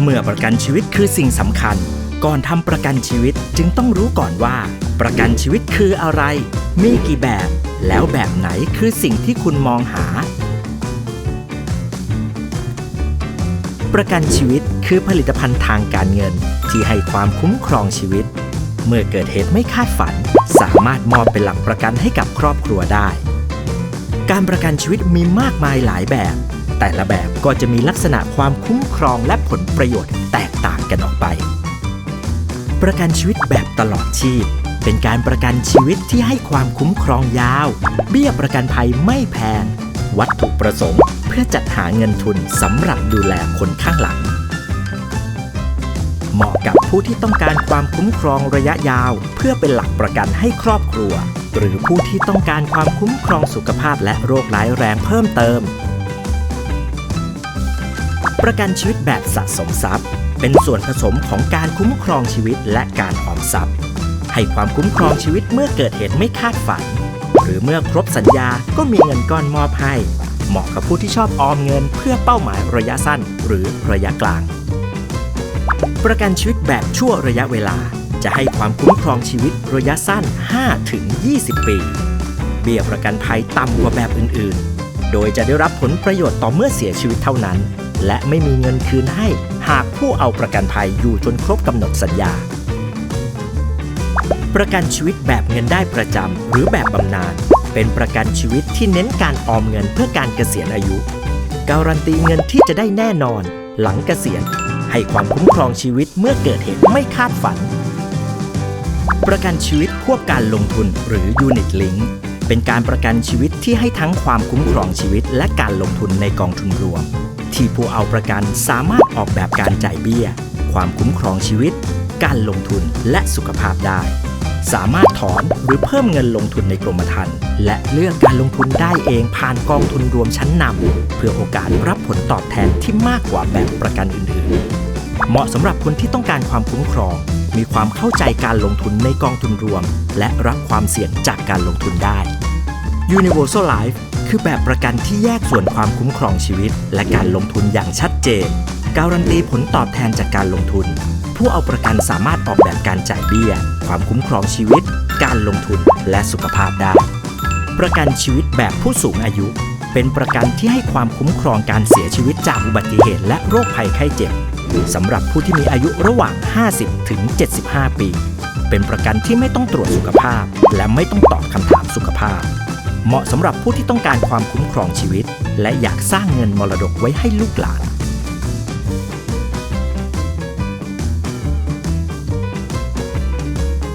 เมื่อประกันชีวิตคือสิ่งสำคัญ ก่อนทำประกันชีวิตจึงต้องรู้ก่อนว่า ประกันชีวิตคืออะไร มีกี่แบบ แล้วแบบไหนคือสิ่งที่คุณมองหา ประกันชีวิตคือผลิตภัณฑ์ทางการเงิน ที่ให้ความคุ้มครองชีวิต เมื่อเกิดเหตุไม่คาดฝัน สามารถมอบเป็นหลักประกันให้กับครอบครัวได้ การประกันชีวิตมีมากมายหลายแบบ แต่ละแบบก็จะมีลักษณะความคุ้มครองและผลประโยชน์แตกต่างกันออกไป ประกันชีวิตแบบตลอดชีพ เป็นการประกันชีวิตที่ให้ความคุ้มครองยาว เบี้ยประกันภัยไม่แพง วัตถุประสงค์ เพื่อจัดหาเงินทุนสำหรับดูแลคนข้างหลัง เหมาะกับผู้ที่ต้องการความคุ้มครองระยะยาว เพื่อเป็นหลักประกันให้ครอบครัว หรือผู้ที่ต้องการความคุ้มครองสุขภาพและโรคร้ายแรงเพิ่มเติม ประกันชีวิตแบบสะสมทรัพย์ เป็นส่วนผสมของการคุ้มครองชีวิตและการออมทรัพย์ ให้ความคุ้มครองชีวิตเมื่อเกิดเหตุไม่คาดฝัน หรือเมื่อครบสัญญาก็มีเงินก้อนมอบให้ เหมาะกับผู้ที่ชอบออมเงินเพื่อเป้าหมายระยะสั้นหรือระยะกลาง ประกันชีวิตแบบชั่วระยะเวลาจะให้ความคุ้มครองชีวิตระยะสั้น 5-20 ปี เบี้ยประกันภัยต่ำกว่าแบบอื่นๆ โดยจะได้รับผลประโยชน์ต่อเมื่อเสียชีวิตเท่านั้น และไม่มีเงินคืนให้หากผู้เอาประกันภัยอยู่จนครบกำหนดสัญญา ประกันชีวิตแบบเงินได้ประจำหรือแบบบำนาญเป็นประกันชีวิตที่เน้นการออมเงินเพื่อการเกษียณอายุ การันตีเงินที่จะได้แน่นอน หลังเกษียณ ให้ความคุ้มครองชีวิตเมื่อเกิดเหตุไม่คาดฝัน ประกันชีวิตควบการลงทุนหรือ Unit Link เป็นการประกันชีวิตที่ให้ทั้งความคุ้มครองชีวิต และการลงทุนในกองทุนรวม ที่ผู้เอาประกันสามารถออกแบบการจ่ายเบี้ย ความคุ้มครองชีวิต การลงทุนและสุขภาพได้ สามารถถอนหรือเพิ่มเงินลงทุนในกรมธรรม์และเลือกการลงทุนได้เองผ่านกองทุนรวมชั้นนำเพื่อโอกาสรับผลตอบแทนที่มากกว่าแบบประกันอื่นๆ เหมาะสำหรับคนที่ต้องการความคุ้มครองมีความเข้าใจการลงทุนในกองทุนรวม และรับความเสี่ยงจากการลงทุนได้ Universal Life คือแบบประกันที่แยกส่วนความคุ้มครองชีวิต และการลงทุนอย่างชัดเจน การันตีผลตอบแทนจากการลงทุน ผู้เอาประกันสามารถออกแบบการจ่ายเบี้ย ความคุ้มครองชีวิต การลงทุนและสุขภาพได้ ประกันชีวิตแบบผู้สูงอายุ เป็นประกันที่ให้ความคุ้มครองการเสียชีวิตจากอุบัติเหตุและโรคภัยไข้เจ็บสำหรับผู้ที่มีอายุระหว่าง 50 ถึง 75 ปี เป็นประกันที่ไม่ต้องตรวจสุขภาพ และไม่ต้องตอบคำถามสุขภาพ เหมาะสำหรับผู้ที่ต้องการความคุ้มครองชีวิต และอยากสร้างเงินมรดกไว้ให้ลูกหลาน